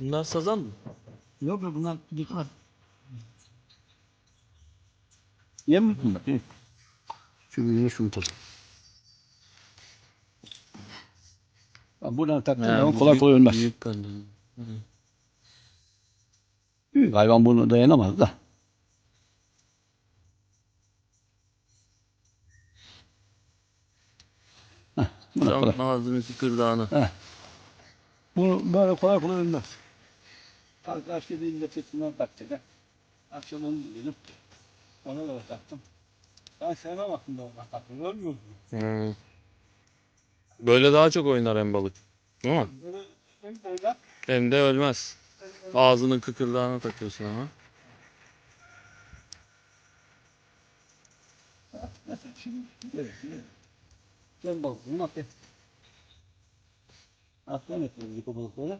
Bunlar sazan mı? Yok ya bunlar dikkat. Yem mi bunlar? Şu yine şunu tut. Buradan taktığın zaman kolay kolay ölmez. Büyük. Büyük hayvan bunu dayanamaz da. Heh, buna kolay. Tam ağzını kıkırdağını. Heh. Bunu böyle kolay kolay ölmez. Arkadaş dediğinde tetiğinden takacak. ha. Akşam onu dedim. Ona da taktım. Ben sevmem aslında ona taktım. Ölmüyor? Hmm. Böyle daha çok oynar hem balık. Değil mi? Böyle hem de ölmez. Ağzının kıkırdağına takıyorsun ama. Ben balıklığını atayım. Atlan etmiyoruz bu balıkları.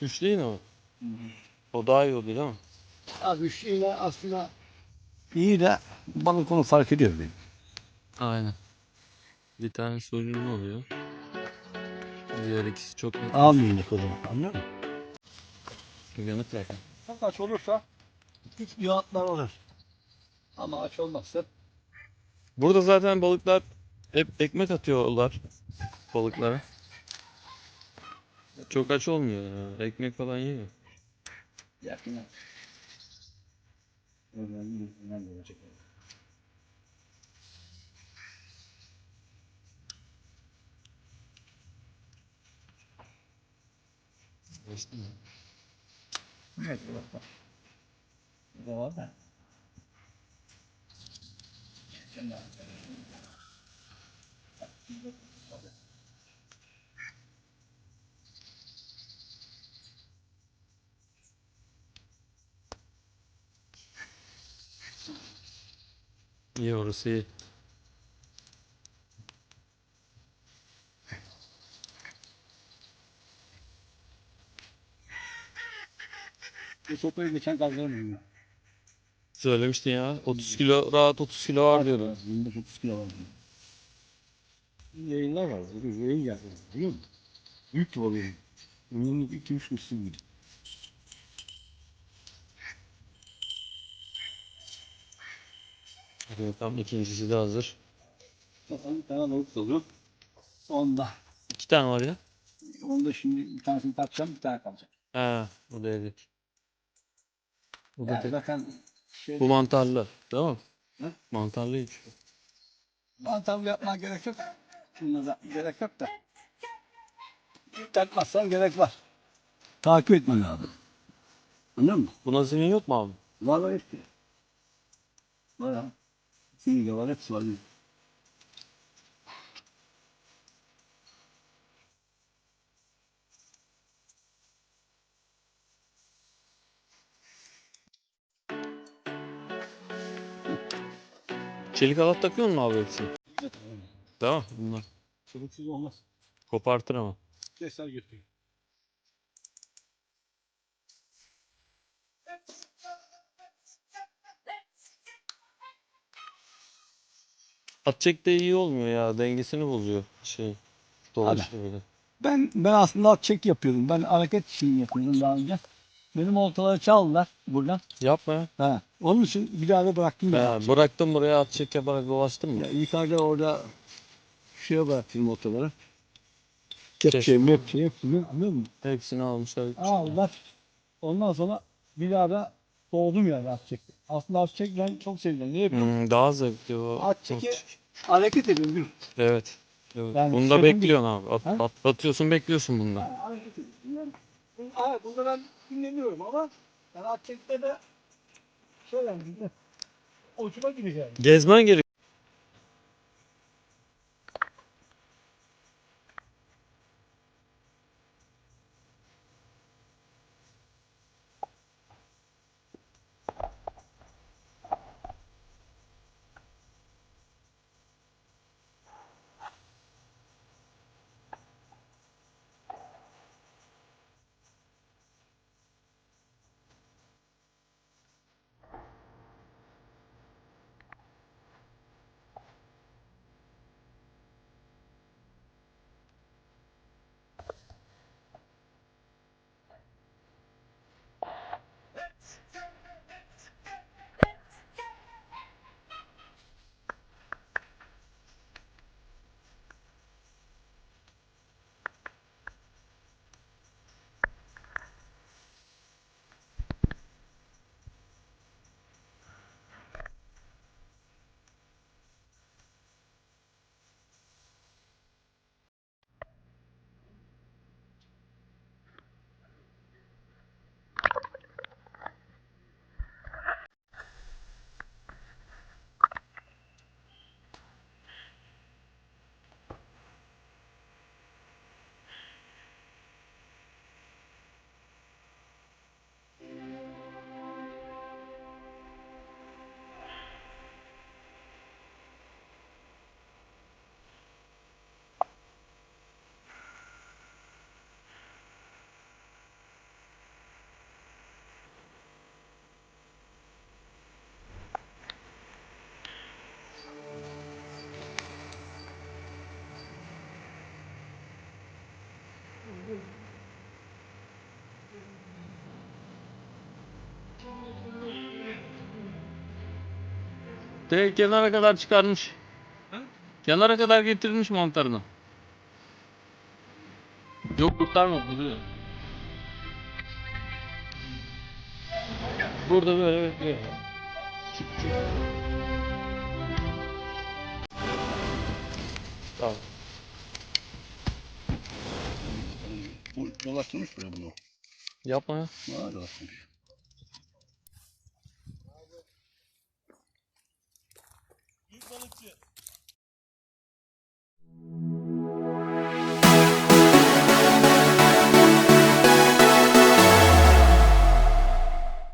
Güç değil mi o? Daha iyi oluyor değil mi? Bir şeyle aslında iyi de balık onu fark ediyor benim. Aynen. Bir tane sorunlu oluyor. Diğer ikisi çok net. Almayacak o zaman anlıyor musun? Uyanık bırak. Çok aç olursa hiç yağıtlar olur. Ama aç olmazsa Burada zaten balıklar hep ekmek atıyorlar balıklara. Çok aç olmuyor ya. Ekmek falan yiyor. Öğrenin yüzünden de olacak. Evet, bak. Bu da var da. Şimdi İyi orası iyi. bu sopayı geçen kaldırmıyorum ya. Söylemiştin ya. 30 kilo rahat 30 kilo var diyordun. Bunda 30 kilo var. Yayınlar var. Yayın geldi. Biliyor musun? Büyük tuvalı yayın. Bunun 2-3 üstü gibi. Tam ikincisi de hazır. Bakalım bir tane lavuk oluyor. Onda. İki tane var ya. Onda şimdi bir tanesini takacağım, bir tane kalacak. Ha, bu da evet. Bu da Yani tek- zaten şey, Bu mantarlı. Değil mi? Ne? Mantarlı hiç. mantar yapmaya gerek yok. Şunda da gerek yok da. Takmazsan gerek var. Takip etmen lazım. Anladın mı? Buna zemin yok mu abi? Var var hepsi. Var ha. Sinirge var, hepsi var. Çelik halat takıyor musun abi hepsini? Mi? Bunlar. Çeluksuz olmaz. Kopartır ama. Keser götürüyor. At çek de iyi olmuyor ya. Dengesini bozuyor. Şey. Böyle. Ben ben aslında at çek yapıyordum. Ben hareket için yapıyordum daha önce. Benim oltaları çaldılar buradan. Yapma ya. Ha. Onun için bir daha da bıraktım ben. Ha, bıraktım buraya at çek yaparak dolaştın mı? Ya yukarıda orada şeye bıraktım oltaları. Kepçeyi, mepçeyi hepsini anlıyor musun? Hepsini almışlar. Aldılar. Ondan sonra bir daha da soğudum yani at çek. Aslında at çek ben çok seviyorum. Niye yapıyorum? Hmm, daha zevkli o. At çeki hareket ediyorum. bir- Evet. evet. Yani Bunda sırtın bekliyorsun abi. At, Ha? at- atıyorsun bekliyorsun bunda. Yani hareket ediyorum. Evet, bunda ben dinleniyorum ama Sanatçılıkta da şöyle bir hoşuma yani. Gezmen gerek. De kenara kadar çıkarmış. Ha? Kenara kadar getirmiş mantarını. Yok kurtarma duruyor. Burada böyle bekliyor. Tamam. Bu dolaştırmış buraya bunu. Yapma ya. Valla dolaştırmış. வந்துச்சு